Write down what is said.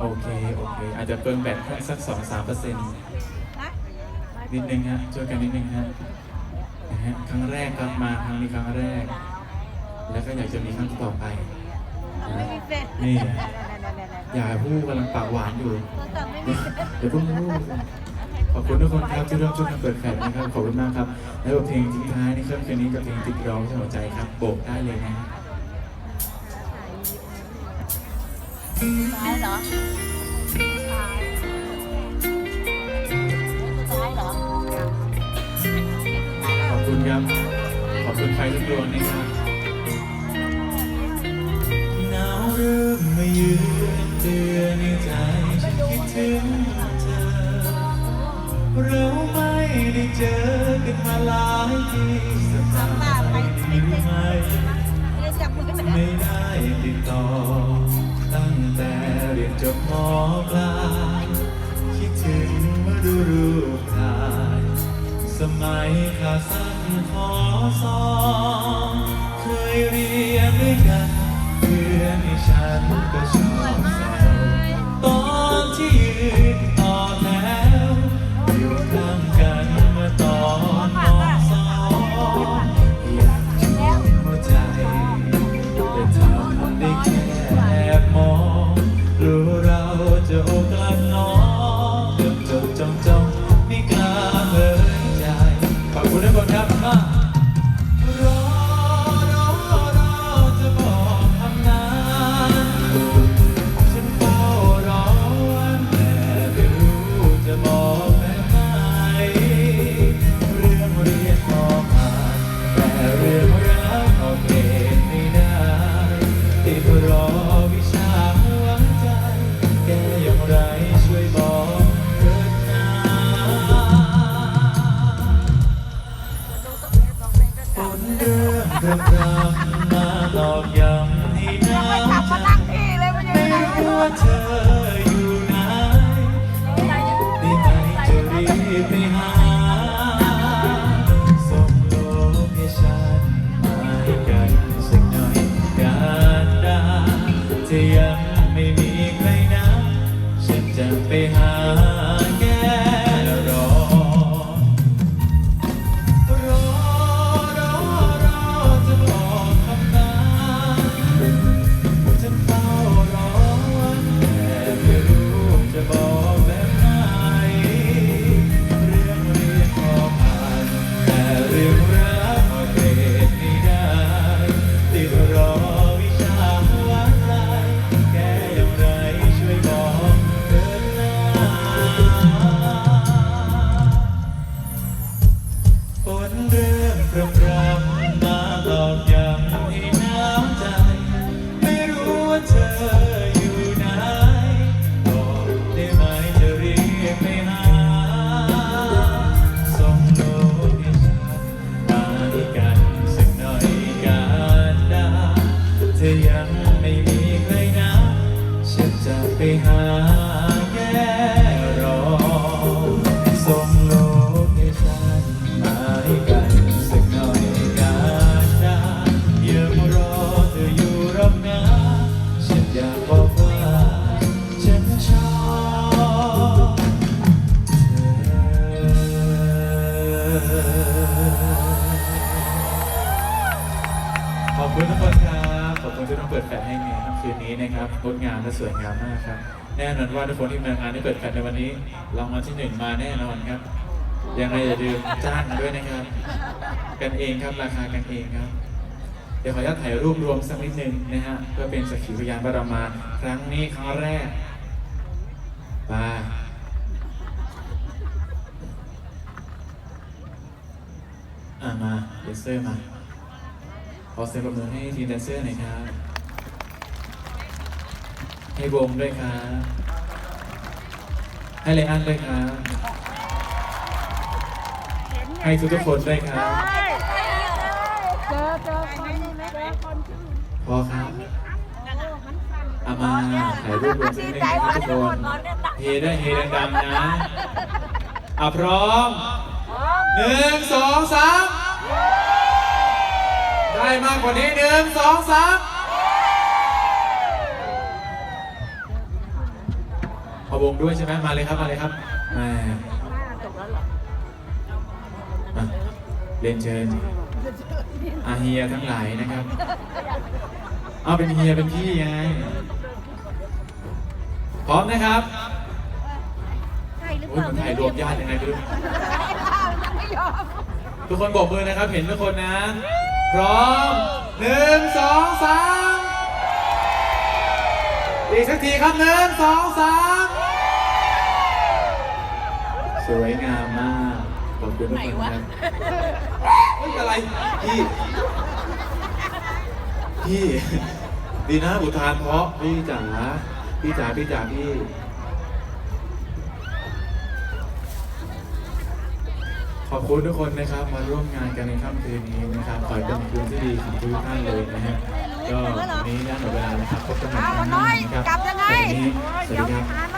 โอเค โอเค อาจจะเปิงแบตแค่สักสองสามเปอร์เซ็นต์นิดนึงฮะช่วยกันนิดนึงฮะนะฮะครั้งแรกครับมาครั้งนี้ครั้งแรก แล้วก็อยากจะมีครั้งต่อไปไม่มีเฟซนี่อย่าพูดกำลังปากหวานอยู่แต่ไม่มีเดี๋ยวเพิ่งพูดขอบคุณทุกคนครับที่ร่วมช่วยกันเปิดแฟลชนะครับขอบคุณมากครับ แล้วบทเพลงทิ้งท้ายในค่ำคืนนี้กับเพลงติดร้องที่หัวใจครับโบกได้เลยนะ ซ้ายเหรอซ้ายเหรอขอบคุณครับ ขอบคุณใครทุกดวงนะครับหนาวเริ่มมาเยือนเตือนในใจฉันคิดถึงเธอ เราไม่ได้เจอกันมาหลายปีสบายดีหรือไม่ไม่ได้จับมือกันไม่ได้ติดต่อตั้ง ไมัยขาสั้นขอสอง ริ่มพรำมาตอกย้ำให้น้ำใจไม่รู้ว่าเธออยู่ไหนได้ไหมจะรีบไปหาส่งโลเคชั่นมาให้กันสักหน่อยกันได้ถ้ายังไม่มีใครนะฉันจะไปหา นี้นะครับงดงามและสวยงามมากครับ แน่นอนว่าทุกคนที่มางานที่เปิดแฟลชในวันนี้รางวัลที่หนึ่งมาแน่นอนครับ ยังไงอย่าลืมจ้างด้วยนะครับ กันเองครับราคากันเองครับ เดี๋ยวขออนุญาตถ่ายรูปรวมสักนิดนึงนะฮะเพื่อเป็นสักขีพยานว่ารมาครั้งนี้ครั้งแรกมาอะมาเดนเซอร์มาขอเสียงปรบมือให้ทีมแดนเซอร์หน่อยครับ ให้วงด้วยครับให้เลอันด้วยครับให้ทุกๆคนด้วยครับเจอเจอคนเจอคนชื่อพอครับอามาถ่ายรูปรวมสักนิดนึงนะทุกคนเฮได้เฮดังๆนะอะพร้อมหนึ่งสองสามได้มากกว่านี้หนึ่งสองสาม วงด้วยใช่ไหมมาเลยครับมาเลยครับมาจบแล้วเหรอมาเรียนเชิญอาเฮียทั้งหลายนะครับเอาเป็นเฮียเป็นพี่ไงพร้อมนะครับใช่หรือโอ้เปยล่ามันถ่ายรวมญาติยังไงไม่รู้ไม่ยอมทุกคนบอกมือนะครับ เห็นทุกคนนะ พร้อมหนึ่งสองสามอีกสักทีครับหนึ่งสองสาม สวยงามมาก ขอบคุณทุกคนครับเฮ้ยอะไร พี่ พี่ ดีนะอุทานเพราะพี่จ๋าพี่จ๋าพี่จ๋าพี่ ขอบคุณทุกคนนะครับ มาร่วมงานกันในค่ำคืนนี้นะครับขอให้เป็นคืนที่ดีของทุกท่านเลยนะฮะก็วันนี้ได้หมดเวลานะครับพบกันใหม่ครั้งหน้านะครับกลับยังไงวันนี้สวัสดีครับ